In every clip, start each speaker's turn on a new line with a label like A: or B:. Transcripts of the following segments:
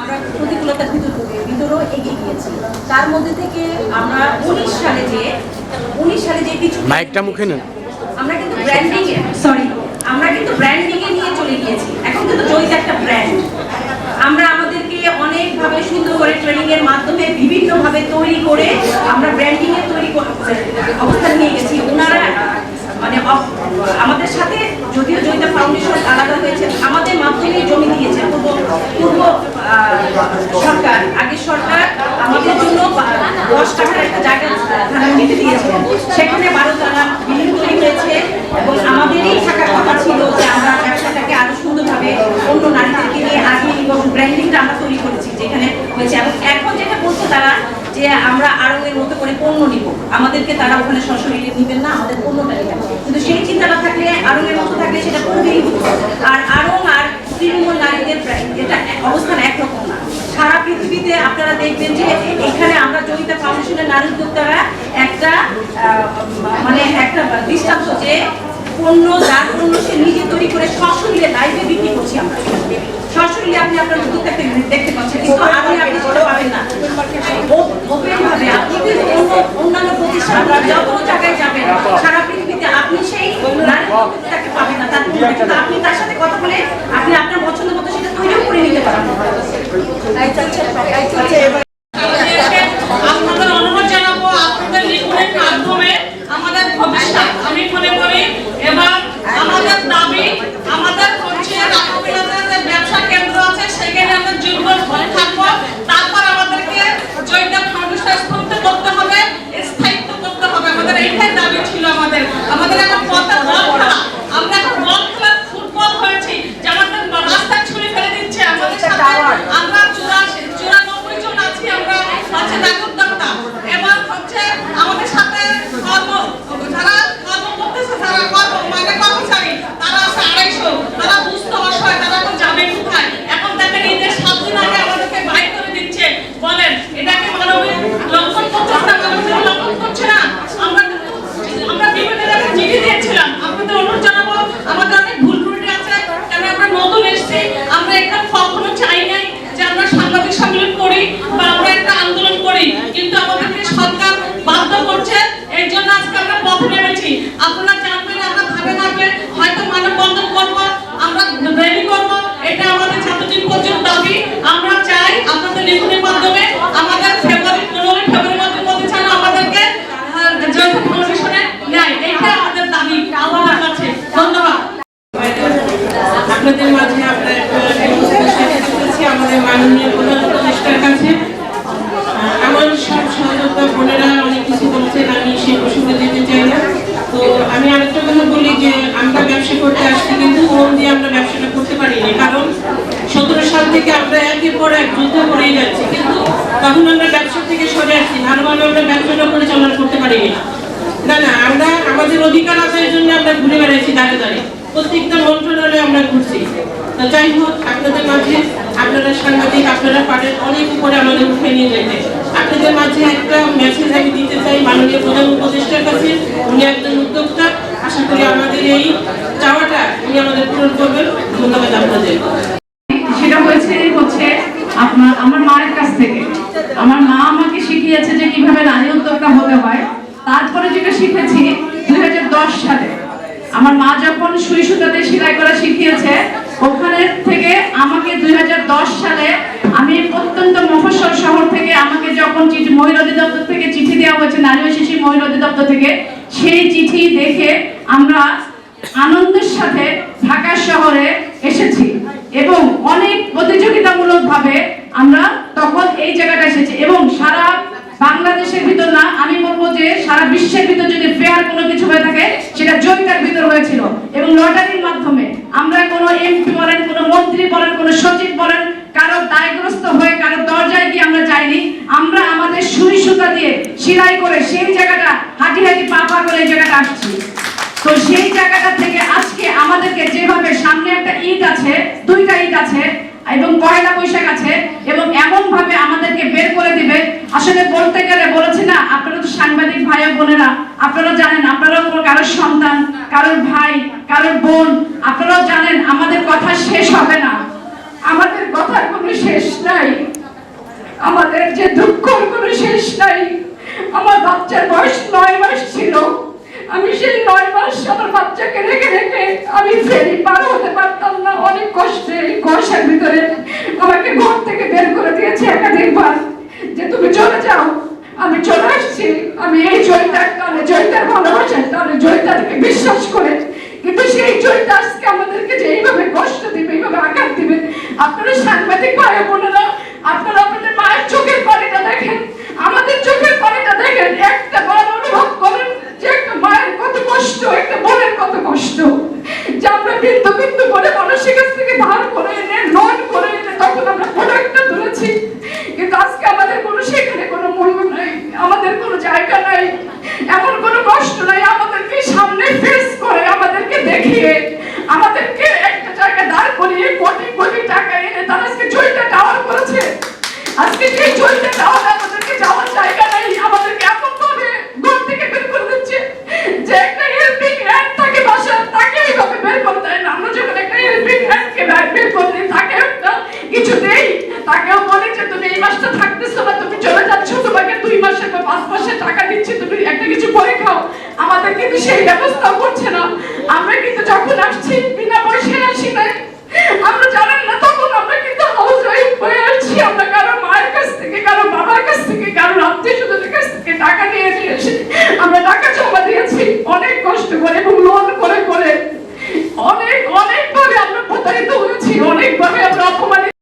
A: আমরা প্রতিকূলতার ভিতর ভিতরেও এগিয়ে গিয়েছি। তার মধ্যে থেকে আমরা উনিশ সালে যে উনিশ সালে যে কিছু
B: মাইকটা মুখে নেন।
A: আমরা কিন্তু ব্র্যান্ডিং সরি আমরা কিন্তু ব্র্যান্ডিং এ নিয়ে চলে গিয়েছি। এখন কিন্তু জয়িত একটা ব্র্যান্ড আমরা আমাদেরকে অনেকভাবে সুন্দর করে ট্রেনিং এর মাধ্যমে বিভিন্ন ভাবে তৈরি করে আমরা ব্র্যান্ডিং এ তৈরি অবস্থান নিয়ে গেছি। ওনারা মানে আমাদের সাথে যদিও জয়িতা ফাউন্ডেশন আলাদা হয়েছে, আমাদের মাধ্যমে জমি দিয়েছে পূর্ব পূর্ব সরকার। আগের সরকার আমাদের জন্য দশ টাকার একটা জায়গা নিতে দিয়েছে। সেখানে বারো টাকা বিল্ডিং তৈরি হয়েছে এবং আমাদেরই থাকার কথা ছিল যে আমরা ব্যবসাটাকে আরও সুন্দরভাবে অন্য নারীদেরকে নিয়ে আগে এবং ব্র্যান্ডিংটা আমরা তৈরি করেছি যেখানে হয়েছে এবং এখন যেটা বলছে তারা যে আমরা আরঙের মতো করে পণ্য নিব আমাদেরকে তারা ওখানে সরাসরি নিবেন না, আমাদের পণ্যটা নেবেন কিন্তু সেই চিন্তাটা থাকলে আরঙের মতো থাকলে সেটা খুবই হতো আর আরং আর তৃণমূল নারীদের এটা অবস্থান একরকম না। সারা পৃথিবীতে আপনারা দেখবেন যে এখানে আমরা জয়িতা ফাউন্ডেশনের নারী উদ্যোক্তারা একটা মানে একটা দৃষ্টান্ত যে পণ্য, যার পণ্য সে নিজে তৈরি করে সশরীরে লাইভে বিক্রি করছি আমরা। সশরীরে আপনি আপনার উদ্যোক্তাকে দেখতে পাচ্ছেন, কিন্তু আপনি আপনি সেটা পাবেন না। অন্যান্য যত জায়গায় যাবেন, সারা পৃথিবীতে আপনি সেই পাবেন না, তার আপনি তার সাথে কথা বলে আপনি আপনার পছন্দ মতো সেটা তৈরিও করে নিতে পারেন।
C: ఘనత మనం పొందుతాం পরিচালনা করতে পারিনি। না না, আমরা আমাদের অধিকার আদায়ের জন্য আমরা ঘুরে বেড়াইছি দাঁড়ে দাঁড়িয়ে প্রত্যেকটা মন্ত্রণালয়ে আমরা ঘুরছি। যাই হোক, আপনাদের মাঝে আপনারা সাংবাদিক, আপনারা পারেন অনেক উপরে আমাদের উঠে নিয়ে যেতে। আপনাদের মাঝে একটা মেসেজ আমি দিতে চাই মাননীয় প্রধান উপদেষ্টার কাছে। উনি একজন উদ্যোক্তা। আশা করি আমাদের এই চাওয়াটা উনি আমাদের পূরণ করবেন। ধন্যবাদ আপনাদের।
D: সেটা হয়েছে হচ্ছে আপনার, আমার মায়ের কাছ থেকে। আমার মা আমাকে শিখিয়েছে যে কীভাবে নারী উদ্যোক্তা হতে হয়। তারপরে যেটা শিখেছি, দুই হাজার দশ সালে আমার মা যখন সুই সুতাতে সেলাই করা শিখিয়েছে, ওখানে থেকে আমাকে দুই হাজার দশ সালে আমি প্রত্যন্ত মফস্বল শহর থেকে আমাকে যখন চিঠি মহিলা অধিদপ্তর থেকে চিঠি দেওয়া হয়েছে, নারী ও শিশু মহিলা অধিদপ্তর থেকে, সেই চিঠি দেখে আমরা আনন্দের সাথে ঢাকা শহরে এসেছি এবং অনেক প্রতিযোগিতামূলক ভাবে আমরা তখন এই জায়গাটা এসেছি এবং সারা বাংলাদেশের ভিতর না আমি বলব যে সারা বিশ্বের ভিতর যদি ফেয়ার কোনো কিছু হয়ে থাকে সেটা জয়িতার ভিতর হয়েছিল এবং লটারির মাধ্যমে আমরা কোনো এমপি বলেন কোনো মন্ত্রী বলেন কোনো সচিব বলেন কারও দায়গ্রস্ত হয়ে কারও দরজায় গিয়ে আমরা যাইনি আমরা আমাদের সুই সুতা দিয়ে সেলাই করে সেই জায়গাটা হাঁটি হাঁটি পা পা করে এই জায়গাটা আসছি তো সেই জায়গাটা থেকে আজকে আমাদেরকে যেভাবে সামনে একটা ঈদ আছে দুইটা ঈদ আছে এবং পয়লা বৈশাখ আছে এবং এমন ভাবে আমাদেরকে বের করে দিবে আসলে বলতে গেলে বলেছি না আপনারা তো সাংবাদিক ভাই ও বোনেরা আপনারা জানেন আপনারাও কোনো কারোর সন্তান কারোর ভাই, কারোর বোন, আপনারাও জানেন আমাদের কথা শেষ হবে না। আমাদের কথার কোনো শেষ নাই। আমাদের যে দুঃখর কোনো শেষ নাই। আমার বাচ্চার বয়স নয় মাস ছিল। আমি সেই নয় মাস আমার বাচ্চাকে রেখে রেখে আমি ফেরি পার হতে পারতাম না। অনেক কষ্টে এই কুয়াশার ভিতরে আমাকে ঘর থেকে বের করে দিয়েছে একাধিকবার যে, তুমি চলে যাও, আমি চলে আসছি আমি এই জয়িতার টানে জয়িতার ভালোবাসার টানে জয়িতাকে বিশ্বাস করে কিন্তু সেই জয়িতা আজকে আমাদেরকে যে এইভাবে কষ্ট দিবে এইভাবে আঘাত দিবে আপনারা সাংবাদিক ভাই বোনেরা আপনারা আপনাদের মায়ের চোখের পানিটা দেখেন আমাদের চোখের পানিটা দেখেন একটা বার অনুভব করেন যে একটা মায়ের কত কষ্ট একটা বোনের কত কষ্ট যে আমরা বিন্দু বিন্দু করে মানুষের কাছ থেকে ধার করে এনে লোন করে এনে তখন আমরা প্রোডাক্টটা তুলেছি কিন্তু আজকে আমাদের কোনো সেখানে কোনো মূল্য নাই আমাদের কোনো জায়গা নাই এমন কোনো কষ্ট নাই আমাদেরকে সামনে ফেস করে আমাদেরকে দেখিয়ে আমাদেরকে একটা জায়গায় দাঁড় করিয়ে কোটি কোটি টাকা এনে তারা আজকে জয়টা টাওয়ার করেছে আজকে সেই জয়টা টাওয়ার আমাদেরকে যাওয়ার জায়গা নাই, আমাদেরকে এমন ভাবে ঘর থেকে বের করে দিচ্ছে যে একটা হেল্পিং হ্যান্ড তাকে বাসা তাকে এইভাবে বের করে দেয় না। আমরা যখন একটা হেল্পিং হ্যান্ডকে বের করে দিই, তাকে একটা কিছু দেই, তাকেও বলে যে, তুমি এই মাসটা থাকতেছো না, তুমি চলে যাচ্ছ, তোমাকে দুই মাসে বা পাঁচ মাসে টাকা দিচ্ছি, তুমি একটা কিছু করে খাও। আমাদের কিন্তু সেই ব্যবস্থাও করছে না। আমরা কিন্তু যখন আসছি, বিনা পয়সায় আসি নাই, আমরা জানেন না, তখন আমরা কিন্তু হাউস ওয়াইফ হয়ে আসছি, আমরা কারও মায়ের কাছ থেকে কারও বাবার কাছ থেকে কারও আত্মীয় স্বজনের কাছ থেকে টাকা নিয়ে এসে আমরা টাকা জমা দিয়েছি। অনেক কষ্ট করে এবং লোন করে করে। অনেক অনেক ভাবে আমরা প্রতারিত হয়েছি অনেক ভাবে আমরা অপমানিত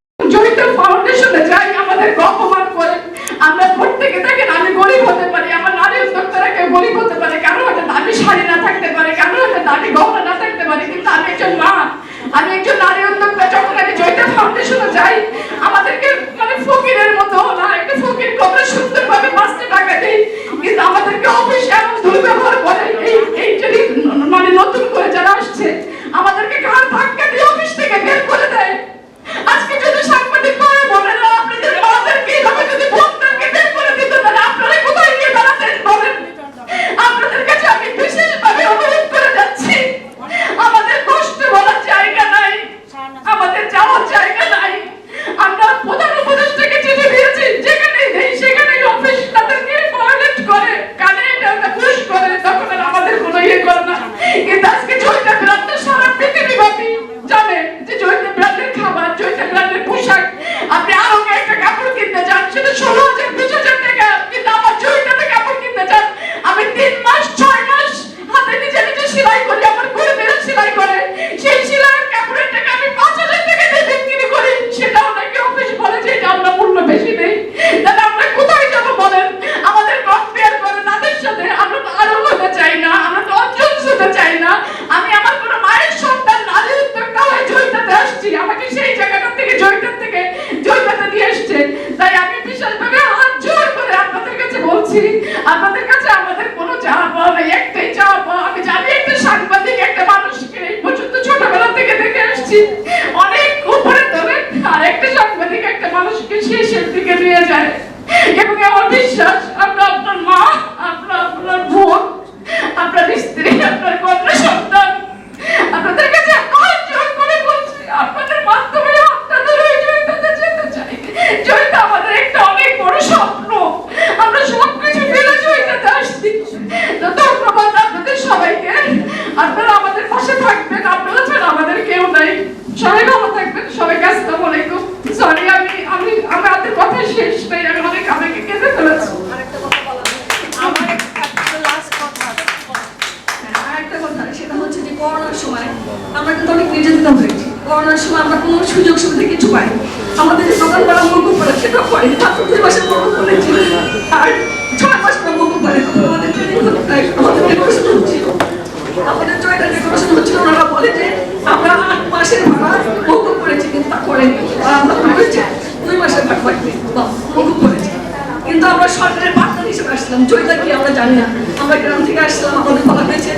D: কিন্তু আমরা
B: সরকারের পার্টনার হিসেবে আসলাম জয়টা কি আমরা জানি না। আমরা গ্রাম থেকে আসলাম, আমাদের বলা হয়েছে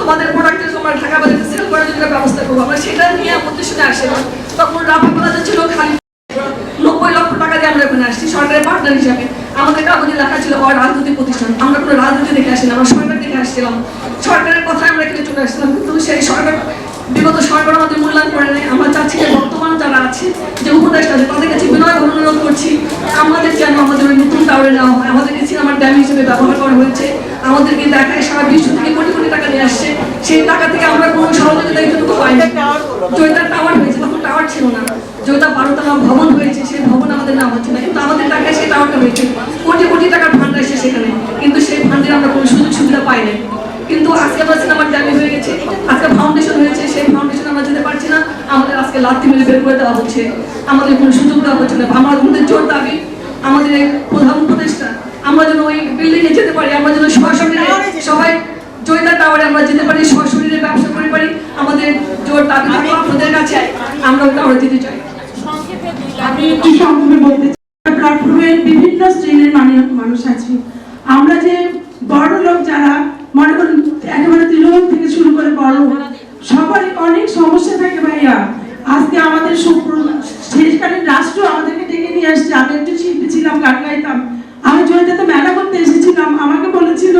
B: তোমাদের প্রোডাক্টের তোমরা ঢাকা বাজারে সেল করার জন্য ব্যবস্থা করব। আমরা সেটা নিয়ে আমাদের শুনে আসলাম তখন রাফা বাজার ছিল খালি। নব্বই লক্ষ টাকা দিয়ে আমরা ওখানে আসছি, সরকারের পার্টনার হিসাবে। আমাদের কাগজে লেখা ছিল ও রাজনৈতিক প্রতিষ্ঠান। আমরা কোনো রাজনীতি দেখে আসি না, আমরা সরকার দেখে আসছিলাম। সরকারের কথায় আমরা এখানে চলে আসছিলাম কিন্তু সেই সরকার, বিগত সরকার আমাদের মূল্যায়ন করে নেয় আমরা চাচ্ছি যে বর্তমান যারা আছে, যে উপদেষ্টা আছে তাদের কাছে বিনয় অনুরোধ করছি আমাদের নতুন টাওয়ারে নেওয়া হয় আমাদেরকে সিনেমার ড্যাম হিসেবে ব্যবহার করা হয়েছে। আমাদেরকে দেখায় সারা বিশ্ব থেকে কোটি কোটি টাকা নিয়ে আসছে। সেই টাকা থেকে আমরা কোনো সহযোগিতা এটুকু পাইনি। জয়তার টাওয়ার হয়েছে তখন টাওয়ার ছিল না। জয়তা বারোতলা ভবন হয়েছে সেই ভবন আমাদের নাম হচ্ছে না। কিন্তু আমাদের টাকায় সেই টাওয়ারটা হয়েছে। কোটি কোটি টাকার ফান্ড আসছে সেখানে। কিন্তু সেই ফান্ডের আমরা কোনো সুযোগ সুবিধা পাইনি কিন্তু আজকে আমরা সিনেমার ড্যামে হয়ে গেছে। আজকে ফাউন্ডেশন হয়েছে। সেই ফাউন্ডেশন আমরা যেতে পারছি না। আমাদের আজকে লাথি মেরে বের করে দেওয়া হচ্ছে। আমাদের কোনো সুযোগ দেওয়া হচ্ছে না। আমাদের জোর দাবি। আমাদের প্রধান উপদেষ্টা আমরা যেন ওই বিল্ডিং এ যেতে পারি আমরা যেন সশরীরে সবাই জয়িতা টাওয়ারে আমরা যেতে পারি সশরীরে ব্যবসা করে পারি আমাদের জোর দাবি আপনাদের কাছে আমরা টাওয়ারে যেতে চাই।
E: আমি একটু সংক্ষেপে বলতে চাই প্ল্যাটফর্মে বিভিন্ন শ্রেণির মানে- মানুষ আছে। আমরা যে বড় লোক যারা মনে করেন একেবারে তৃণমূল থেকে শুরু করে বড় সবারই অনেক সমস্যা থাকে ভাইয়া আজকে আমাদের সুপ্র- শেষকালীন রাষ্ট্র আমাদেরকে ডেকে নিয়ে আসছে আমি একটু শিল্পী ছিলাম গান গাইতাম আমি জয়িতাতে মেলা করতে এসেছিলাম আমাকে বলেছিল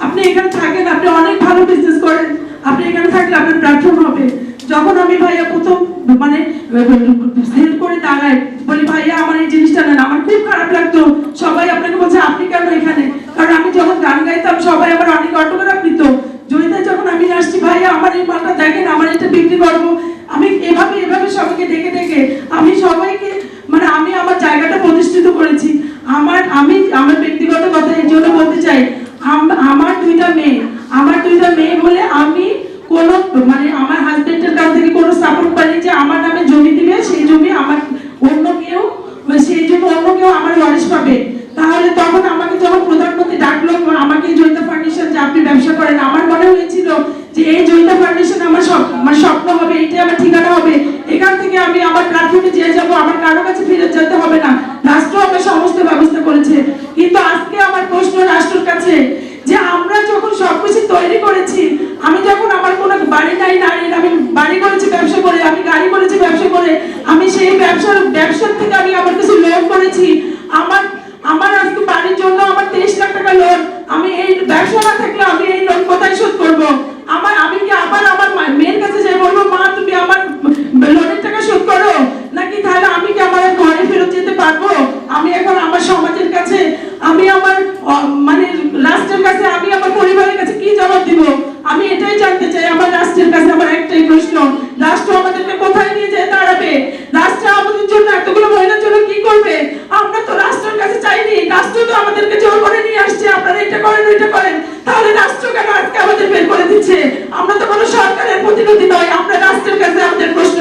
E: আপনি এখানে থাকেন আপনি অনেক ভালো বিজনেস করেন আপনি এখানে থাকলে আপনার প্ল্যাটফর্ম হবে যখন আমি ভাইয়া প্রথম মানে সেল করে দাঁড়াই বলি ভাইয়া আমার এই জিনিসটা নেন আমার খুব খারাপ লাগতো সবাই আপনাকে বলছে আপনি কেন এখানে কারণ আমি যখন সবাই আমার অনেক অটোগ্রাফ নিত জয়িতা, যখন আমি আসছি, ভাই, আমার এই মালটা দেখেন, আমার এটা বিক্রি করব। আমি এভাবে এভাবে সবাইকে ডেকে ডেকে আমি সবাইকে মানে আমি আমার জায়গাটা প্রতিষ্ঠিত করেছি। আমার, আমি আমার ব্যক্তিগত কথা এই জন্য বলতে চাই আমার দুইটা মেয়ে, আমার দুইটা মেয়ে বলে আমি কোনো মানে আমার হাজবেন্ডের কাছ থেকে কোনো সাপোর্ট পাইনি যে আমার নামে জমি দিবে সেই জমি আমার অন্য কেউ সেই জন্য অন্য কেউ আমার ওয়ারিশ পাবে তাহলে তখন আমাকে যখন প্রধানমন্ত্রী ডাকলো আমাকে জয়িতা ফাউন্ডেশন যে আপনি ব্যবসা করেন আমার মনে হয়েছিল যে এই জয়িতা ফাউন্ডেশন আমার সব আমার স্বপ্ন হবে এটাই আমার ঠিকানা হবে এখান থেকে আমি আমার প্ল্যাটফর্মে যেয়ে যাব আমার কারও কাছে ফিরে যেতে হবে না রাষ্ট্র আমার সমস্ত ব্যবস্থা করেছে কিন্তু আজকে আমার প্রশ্ন রাষ্ট্রের কাছে যে আমরা যখন সবকিছু তৈরি করেছি আমি যখন আমার কোনো বাড়ি নাই নারীর আমি বাড়ি করেছি ব্যবসা করে আমি গাড়ি করেছি ব্যবসা করে আমি সেই ব্যবসার ব্যবসার থেকে আমি আমার কিছু লোন করেছি আমার আমার আজকে বাড়ির জন্য আমার তেইশ লাখ টাকা লোন আমি এই ব্যবসা না থাকলে আমি এই লোন কোথায় শোধ করব আমার আমি কি আবার আমার মা- মেয়ের কাছে যাই বলব মা তুমি আমার লোনের টাকা শোধ করো নাকি তাহলে আমি কি আমার ঘরে ফেরত যেতে পারব আমি এখন আমার সমাজের কাছে আমি আমার অ, মানে রাষ্ট্রের কাছে আমি আমার পরিবারের কাছে কি জবাব দিব আমি এটাই জানতে চাই আমার রাষ্ট্রের কাছে আমার একটাই প্রশ্ন রাষ্ট্র আমাদেরকে কোথায় নিয়ে যেয়ে দাঁড়াবে রাষ্ট্র আমাদের জন্য এতগুলো মহিলার জন্য কি করবে আমরা তো রাষ্ট্রের কাছে চাইনি রাষ্ট্র তো আমাদেরকে জোর করে নিয়ে আসছে আপনারা এটা করেন ওইটা করেন তাহলে রাষ্ট্র কেন আজকে আমাদের বের করে দিচ্ছে আমরা তো কোনো সরকারের প্রতিনিধি নয় আমরা রাষ্ট্রের কাছে আমাদের প্রশ্ন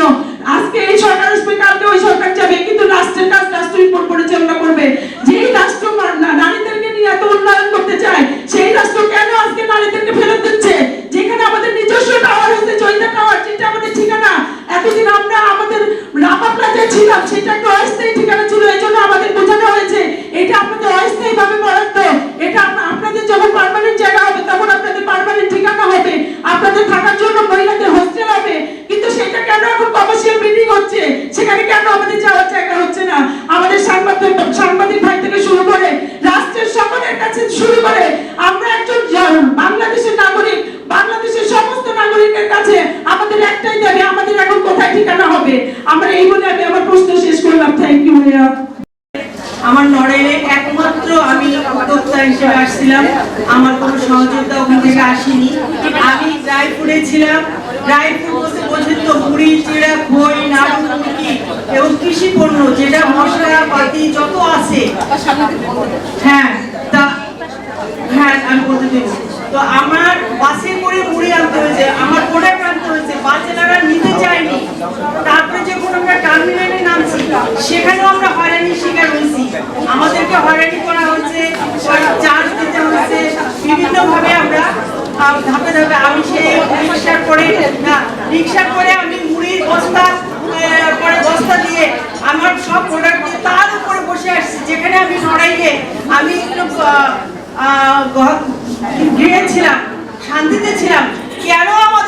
E: আজকে এই সরকার আসবে কালকে ওই সরকার যাবে কিন্তু রাষ্ট্রের কাজ রাষ্ট্রই পর- পরিচালনা করবে যেই রাষ্ট্র মা- না- নারীদেরকে নিয়ে এত উন্নয়ন করতে চায় সেই রাষ্ট্র কেন আজকে নারীদেরকে ফেরত দিচ্ছে যেখানে আমাদের নিজস্ব টাওয়ার হচ্ছে চৈতা টাওয়ার যেটা আমাদের ঠিকানা এতদিন আমরা আমাদের রামা প্লাজায় ছিলাম সেটা একটা অস্থায়ী ঠিকানা ছিল এই জন্য আমাদের বোঝানো হয়েছে এটা আপনাদের অস্থায়ী ভাবে বরাদ্দ এটা আপনা- আপনাদের যখন পার্মানেন্ট জায়গা হবে তখন আপনাদের পার্মানেন্ট ঠিকানা হবে আপনাদের থাকার জন্য মহিলাদের হোস্টেল হবে কিন্তু সেটা কেন এখন কমার্শিয়াল মিটিং হচ্ছে সেখানে কেন আমাদের যাওয়ার জায়গা হচ্ছে না আমাদের সাংবাদিক সাংবাদিক ভাই থেকে শুরু করে রাষ্ট্রের সকলের কাছে শুরু করে আমরা একজন জ- বাংলাদেশের নাগরিক বাংলাদেশের সমস্ত নাগরিকের কাছে আমাদের একটাই দাবি আমাদের এখন কোথায় ঠিকানা হবে আমরা এই বলে আমি আমার প্রশ্ন শেষ করলাম থ্যাংক ইউ ভাইয়া
F: আমার নড়াইলে একমাত্র আমি উদ্যোক্তা হিসেবে আসছিলাম আমার কোনো সহযোগিতা ওখান থেকে আসেনি আমি রায়পুরে ছিলাম রায়পুর বলতে বোঝেন তো মুড়ি চিড়া খই নাড়ু মুরগি এবং কৃষি পণ্য যেটা মশলা পাতি যত আছে। হ্যাঁ তা হ্যাঁ আমি বলতে চাইছি। তো আমার বাসে করে মুড়ি আনতে হয়েছে, আমার প্রোডাক্ট আনতে হয়েছে, বাচ্চারা নিতে চায়নি। তারপরে যখন আমরা টার্মিনালে নামছি, সেখানেও আমরা হয়রানির শিকার হয়েছি। আমাদেরকে হয়রানি করা হয়েছে চার্জ দিতে হয়েছে। বিভিন্নভাবে আমরা ধাপে ধাপে আমি সেই রিক্সার করে না রিক্সার করে আমি মুড়ির বস্তা আহ, বস্তা দিয়ে আমার সব প্রোডাক্ট তার উপরে বসে আসছি। যেখানে আমি নড়াইলে আমি একটু আহ, ঘর- শান্তিতে ছিলাম। কেন আমাদেরকে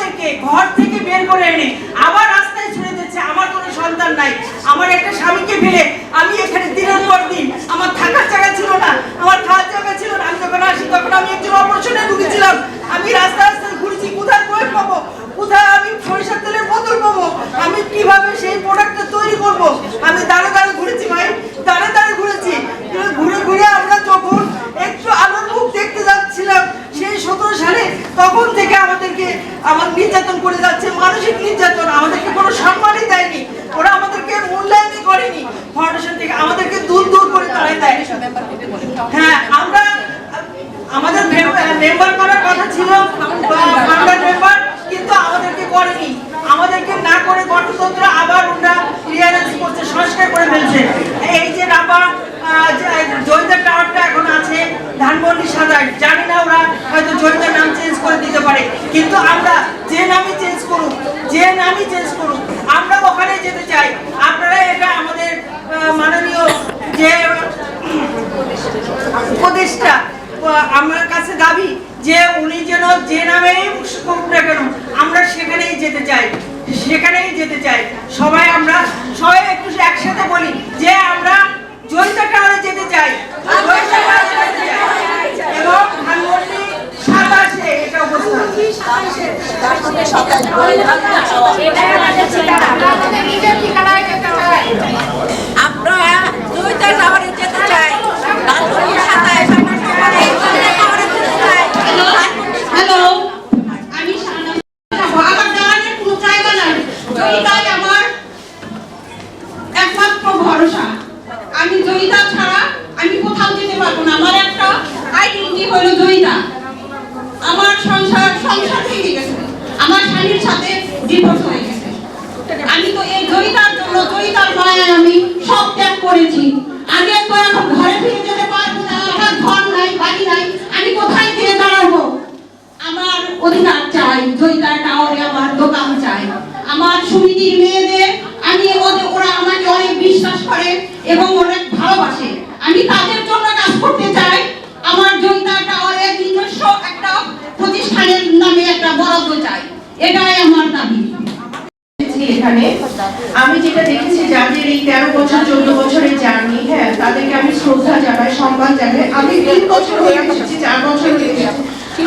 F: আমার
G: সাথে ডিভোর্স হয়ে গেছে। আমি তো এই জয়িতার জন্য, জয়িতার মায়ায় আমি সব ত্যাগ করেছি। আগে তো এখন ঘরে ফিরে যেতে পারব না, আমার ঘর নাই, বাড়ি নাই, আমি কোথায় গিয়ে দাঁড়াবো? আমার অধিকার চাই জয়িতা টাওয়ারে আমার দোকান চাই। আমার সমিতির মেয়েদের, আমি ওদের, ওরা আমাকে অনেক বিশ্বাস করে এবং অনেক ভালোবাসে। আমি তাদের জন্য কাজ করতে চাই। আমার জয়িতা টাওয়ারে নিজস্ব একটা প্রতিষ্ঠানের নামে একটা বরাদ্দ চাই। এটাই আমার দাবি।
H: এখানে আমি যেটা দেখেছি যাদের এই তেরো বছর, চোদ্দ বছরের জার্নি হ্যাঁ তাদেরকে আমি শ্রদ্ধা জানাই, সম্মান জানাই। আমি তিন বছর হয়ে এসেছি, চার বছর হয়ে গেছে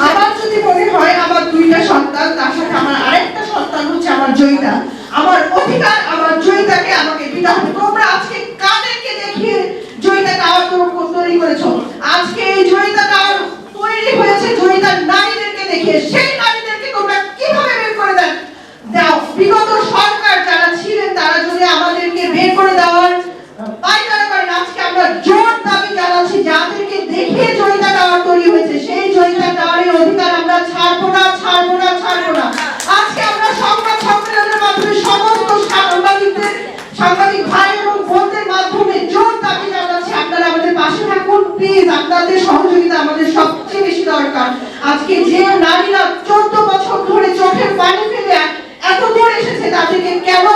H: আমার যদি মনে হয় আমার দুইটা সন্তান, তার সাথে আমার আরেকটা সন্তান হচ্ছে আমার জয়িতা। আমার অধিকার, আমার জয়িতাকে আমাকে হবে। তোমরা আজকে কাদেরকে দেখিয়ে জয়িতা টাওয়ার তৈরি করেছ? আজকে এই জয়িতা টাওয়ার তৈরি হয়েছে, জয়িতার নারীদেরকে দেখিয়ে, সেই নারীদেরকে তোমরা কীভাবে বের করে দেন দাও বিগত সরকার যারা ছিলেন, তারা যদি আমাদেরকে বের করে দেওয়ার পায়তারা করেন আজকে আমরা জোর দাবি জানাচ্ছি, যাদেরকে দেখে জয়িতা টাওয়ার তৈরি হয়েছে, সেই জয়িতা টাওয়ারের অধিকার আমরা ছাড়বো না ছাড়বো না ছাড়বো না। আজকে আমরা সংবাদ সম্মেলনের মাধ্যমে সমস্ত সাংবাদিকদের, সাংবাদিক ভাই এবং বোনদের মাধ্যমে জোর দাবি জানাচ্ছি, আপনারা আমাদের পাশে থাকুন প্লিজ আপনাদের সহযোগিতা আমাদের সবচেয়ে বেশি দরকার। আজকে যে নারীরা চোদ্দ বছর ধরে চোখের পানি ফেলে এত দূর এসেছে তাদেরকে কেন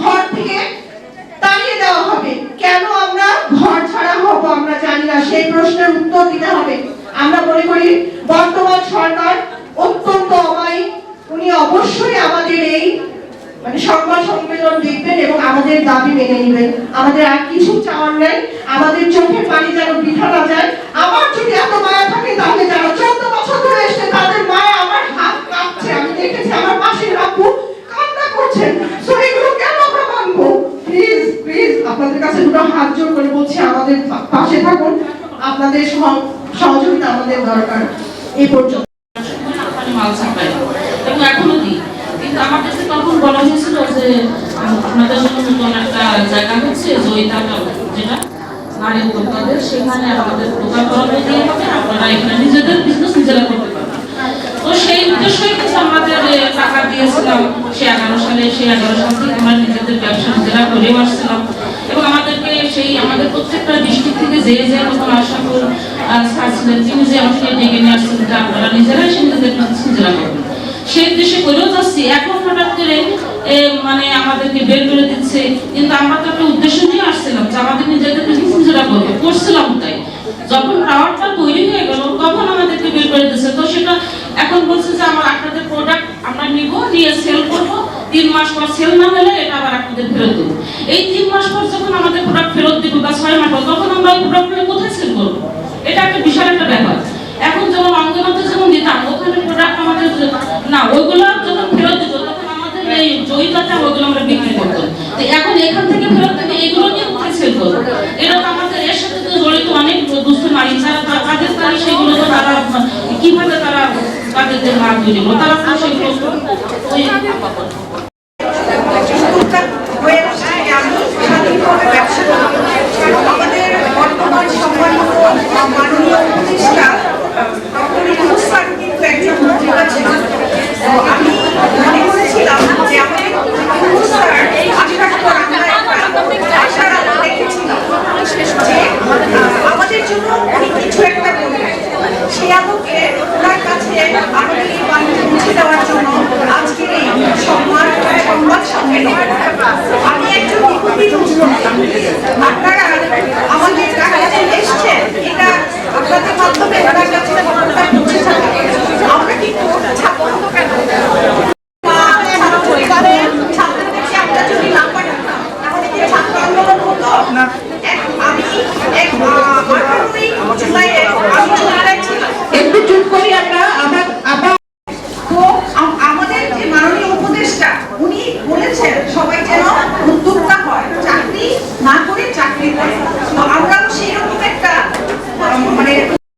H: ঘর থেকে তাড়িয়ে দেওয়া হবে কেন আমরা ঘর ছাড়া হব আমরা জানি না সেই প্রশ্নের উত্তর দিতে হবে আমরা মনে করি বর্তমান সরকার অত্যন্ত অমায়িক উনি অবশ্যই আমাদের এই মানে সংবাদ সম্মেলন দেখবেন এবং আমাদের দাবি মেনে নেবেন আমাদের আর কিছু চাওয়ার নেই আমাদের চোখের পানি যেন বৃথা না যায় আমার যদি এত মায়া থাকে তাহলে যারা চোদ্দ বছর ধরে এসছে তাদের মায়া আমার হাত কাঁপছে আমি দেখেছি আমার পাশে রাখব কান্না করছেন সো এগুলো কেন আমরা মানবো প্লিজ প্লিজ আপনাদের কাছে দুটো হাত জোর করে বলছি আমাদের পা- পাশে থাকুন আপনাদের সহ- সহযোগিতা আমাদের দরকার। এই পর্যন্ত
I: আমি মাল সাপ্লাই এবং এখনও দিই কিন্তু আমাদেরকে তখন বলা হয়েছিল যে আপনাদের জন্য নতুন একটা জায়গা হচ্ছে জয়িতা যেটা নারী উদ্যোক্তাদের সেখানে আমাদের দোকান করানো দিয়ে হবে আপনারা এখানে নিজেদের বিজনেস নিজেরা করতে পারবেন তো সেই উদ্দেশ্যই কিন্তু আমাদের এ, টাকা দিয়েছিলাম সে এগারো সালে সেই এগারো সাল থেকে আমরা নিজেদের ব্যবসা নিজেরা করেও আসছিলাম এবং আমাদেরকে সেই আমাদের প্রত্যেকটা ডিস্ট্রিক্ট থেকে যে যে তখন আশাপুর তিনি যে আমাকে ডেকে নিয়ে আসছিলেন যে আপনারা নিজেরাই সে নিজেদের বিজনেস করবেন সেই উদ্দেশ্যে করেও যাচ্ছি এখন হঠাৎ করে মানে আমাদেরকে বের করে দিচ্ছে। কিন্তু আমরা তো একটা উদ্দেশ্য নিয়ে আসছিলাম যে আমাদের নিজেদের নিজেরা করব করছিলাম তাই। যখন টাওয়ারটা তৈরি হয়ে গেল, তখন আমাদেরকে বের করে দিচ্ছে। তো সেটা এখন বলছে যে আমার আপনাদের প্রোডাক্ট আমরা নিব, নিয়ে সেল করব। তিন মাস পর সেল না হলে এটা আবার আপনাদের ফেরত দেবো। এই তিন মাস পর যখন আমাদের প্রোডাক্ট ফেরত দিব বা ছয় মাস পর, তখন আমরা এই প্রোডাক্টগুলো কোথায় সেল করব? এটা একটা বিশাল একটা ব্যাপার। এখন যেমন অঙ্গনাতে যেমন দিতাম ওখানে প্রোডাক্ট আমাদের না, ওইগুলো যখন ফেরত দিত, তখন আমাদের এই জয়িতাটা ওইগুলো আমরা বিক্রি করতাম তো এখন এখান থেকে ফেরত থেকে এগুলো নিয়ে কোথায় সেল করব? তো আমাদের এর সাথে তো জড়িত অনেক দুস্থ নারী, যারা তাদের তারা সেগুলো তো তারা, কীভাবে তারা তাদের যে লাভ তৈরি সেগুলো ওই আমাকে এই বাড়িতে উঠে দেওয়ার জন্য